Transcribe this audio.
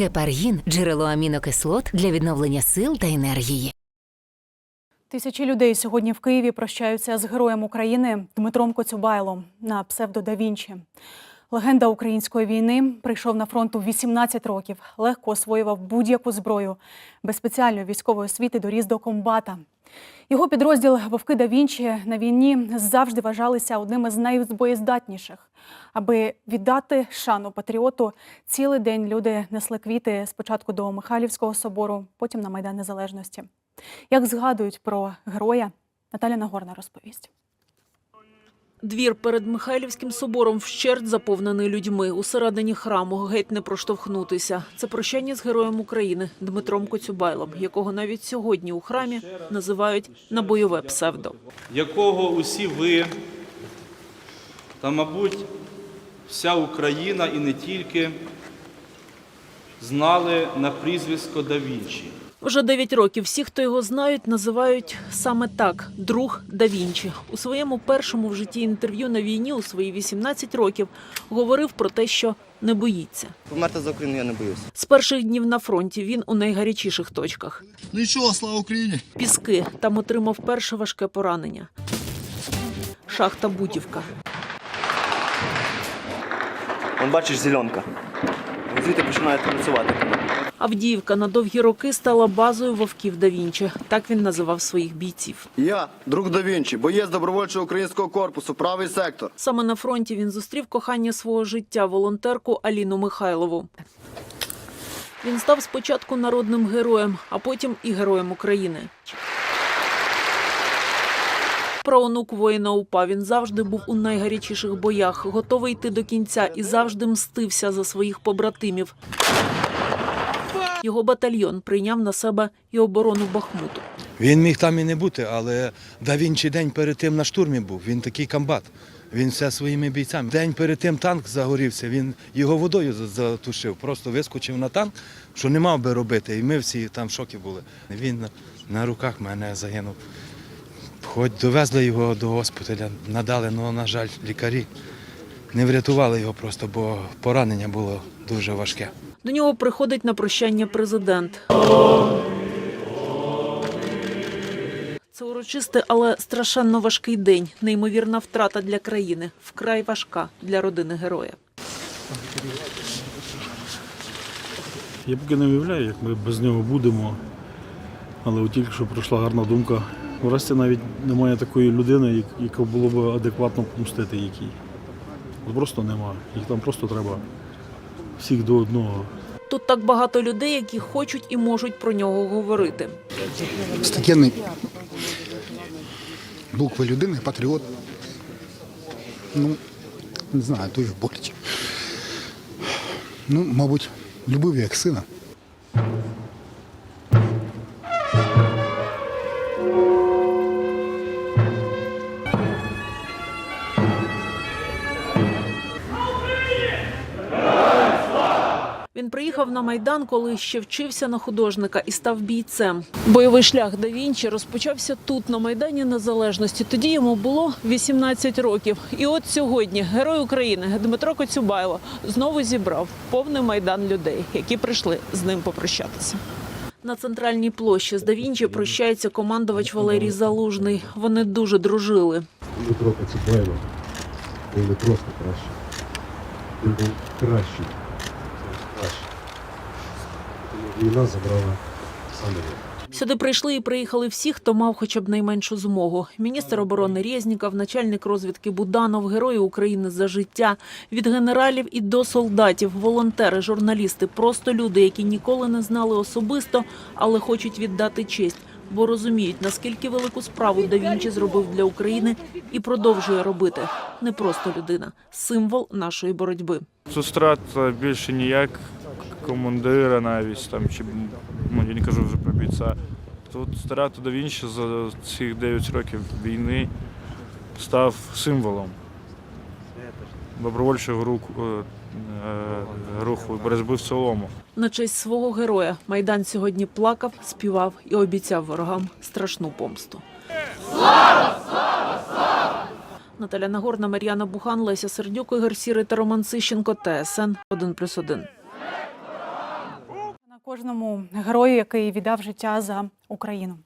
Гепаргін джерело амінокислот для відновлення сил та енергії. Тисячі людей сьогодні в Києві прощаються з героєм України Дмитром Коцюбайлом на псевдо да Вінчі. Легенда української війни прийшов на фронт у 18 років, легко освоював будь-яку зброю, без спеціальної військової освіти доріс до комбата. Його підрозділ Вовки да Вінчі на війні завжди вважалися одним із найбоєздатніших. Аби віддати шану патріоту, цілий день люди несли квіти спочатку до Михайлівського собору, потім на Майдан Незалежності. Як згадують про героя, Наталя Нагорна розповість. Двір перед Михайлівським собором вщерть заповнений людьми. Усередині храму геть не проштовхнутися. Це прощання з героєм України Дмитром Коцюбайлом, якого навіть сьогодні у храмі називають на бойове псевдо. якого усі ви та, мабуть, вся Україна і не тільки знали на прізвисько да Вінчі. Вже 9 років всі, хто його знають, називають саме так друг да Вінчі. У своєму першому в житті інтерв'ю на війні у свої 18 років говорив про те, що не боїться. Померти за Україну я не боюся. З перших днів на фронті він у найгарячіших точках. Ну і що, слава Україні! Піски там отримав перше важке поранення. Шахта Бутівка. Вон бачиш зеленка. Звідти починає працювати. Авдіївка на довгі роки стала базою вовків да Вінчі. Так він називав своїх бійців. Я, друг да Вінчі, боєць добровольчого українського корпусу, правий сектор. Саме на фронті він зустрів кохання свого життя волонтерку Аліну Михайлову. Він став спочатку народним героєм, а потім і героєм України. Правонук воїна УПА він завжди був у найгарячіших боях, готовий йти до кінця і завжди мстився за своїх побратимів. Його батальйон прийняв на себе і оборону Бахмуту. Він міг там і не бути, але да Вінчі день перед тим на штурмі був. Він такий комбат. Він все своїми бійцями. День перед тим танк загорівся, він його водою затушив. Просто вискочив на танк, що не мав би робити. І ми всі там в шокі були. Він на руках мене загинув. Хоч довезли його до госпіталя, надали, але, на жаль, лікарі не врятували його просто, бо поранення було дуже важке. До нього приходить на прощання президент. Це урочистий, але страшенно важкий день. Неймовірна втрата для країни. Вкрай важка для родини героя. Я поки не уявляю, як ми без нього будемо. Але от тільки що пройшла гарна думка. Врешті навіть немає такої людини, як- яка було б адекватно помстити якій. Просто немає. Їх там просто треба всіх до одного. Тут так багато людей, які хочуть і можуть про нього говорити. Статєнний букви людини, патріот. Ну, не знаю, дуже боляче. Ну, мабуть, любив як сина. Приїхав на майдан, коли ще вчився на художника і став бійцем. Бойовий шлях да Вінчі розпочався тут, на майдані Незалежності. Тоді йому було 18 років. І от сьогодні герой України Дмитро Коцюбайло знову зібрав повний майдан людей, які прийшли з ним попрощатися. На центральній площі з да Вінчі прощається командувач Валерій Залужний. Вони дуже дружили. Дмитро Коцюбайло був не просто кращий. Він був. Кращий. Тому війна забрала саме. Сюди прийшли і приїхали всі, хто мав хоча б найменшу змогу. Міністр оборони Резніков, начальник розвідки Буданов, герої України за життя. Від генералів і до солдатів, волонтери, журналісти, просто люди, які ніколи не знали особисто, але хочуть віддати честь, бо розуміють, наскільки велику справу да Вінчі зробив для України і продовжує робити. Не просто людина, символ нашої боротьби. Тут страта більше ніяк командира навіть там чи ну я не кажу вже про бійця. Тут страта да Вінчі за ці 9 років війни став символом добровольчого руху, е, е, руху боротьби в цілому. На честь свого героя Майдан сьогодні плакав, співав і обіцяв ворогам страшну помсту. Наталя Нагорна, Мар'яна Бухан, Леся Сердюк, Ігор Сірий та Роман Сищенко. ТСН 1+,1. Кожному герою, який віддав життя за Україну.